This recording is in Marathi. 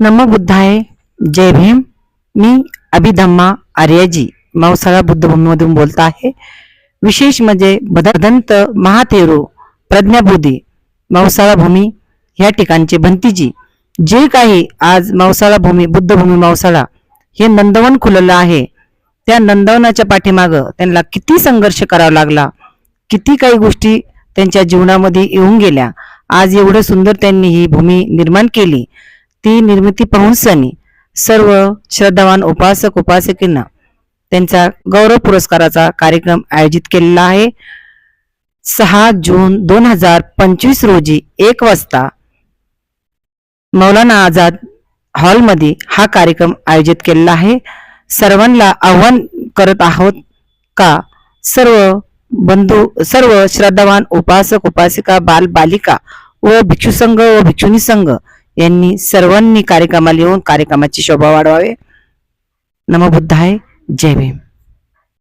नम बुद्धाय जय भीम. मी अभिधम्मा आर्याजी. मावसाळा बुद्धभूमीमधून बोलत आहे. विशेष म्हणजे भदंत महाथेरो प्रज्ञाबोधी मावसाळा भूमी ह्या ठिकाणचे भंतीजी. जे काही आज मावसाळा भूमी बुद्धभूमी मावसाळा हे नंदवन खुललं आहे. त्या नंदवनाच्या पाठीमागं त्यांना किती संघर्ष करावा लागला. किती काही गोष्टी त्यांच्या जीवनामध्ये येऊन गेल्या. आज एवढं सुंदर त्यांनी ही भूमी निर्माण केली. ती निर्मिती पाहून सनी सर्व श्रद्धावान उपासक उपासकींना त्यांचा गौरव पुरस्काराचा कार्यक्रम आयोजित केलेला आहे. सहा जून दोन हजार पंचवीस रोजी एक वाजता मौलाना आझाद हॉलमध्ये हा कार्यक्रम आयोजित केलेला आहे. सर्वांना आव्हान करत आहोत का? सर्व बंधू सर्व श्रद्धावान उपासक उपासिका बाल बालिका व भिक्षुसंघ व भिक्षुनी संघ यांनी सर्वांनी कार्यक्रमाला येऊन कार्यक्रमाची शोभा वाढवावे. नमबुद्धाय जय भीम.